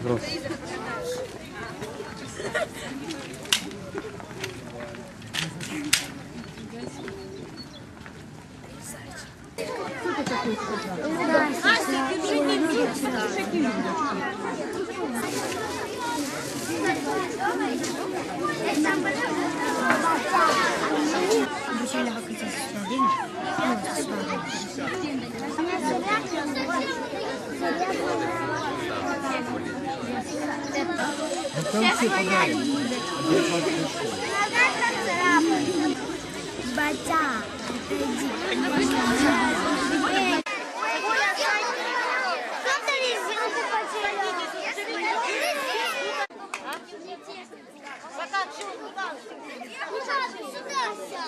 Здравствуйте. Обучали как идти сюда, сюда. Батя,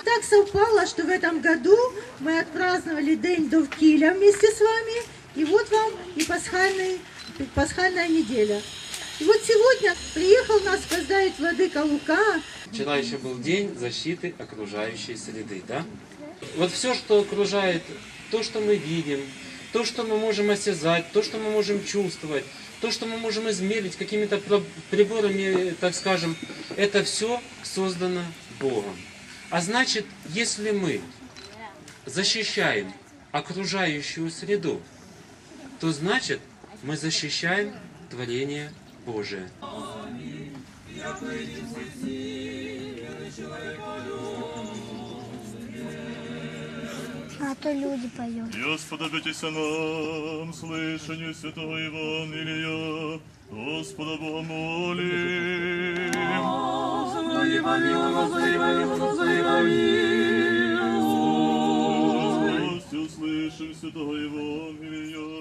Так совпало, что в этом году мы отпраздновали День Довкиля вместе с вами. И вот вам и пасхальная неделя. И вот сегодня приехал нас поздравить Владыка Лука. Вчера еще был день защиты окружающей среды, да? Вот все, что окружает, то, что мы видим, то, что мы можем осязать, то, что мы можем чувствовать, то, что мы можем измерить какими-то приборами, так скажем, это все создано Богом. А значит, если мы защищаем окружающую среду, то значит, мы защищаем творение Божие. а то люди поют. И сподобитесь нам слышанию святого Евангелия. Господа Бога молим. Господи, помилуй, Господи, помилуй, Господи, помилуй. С властью слышим святого Евангелия.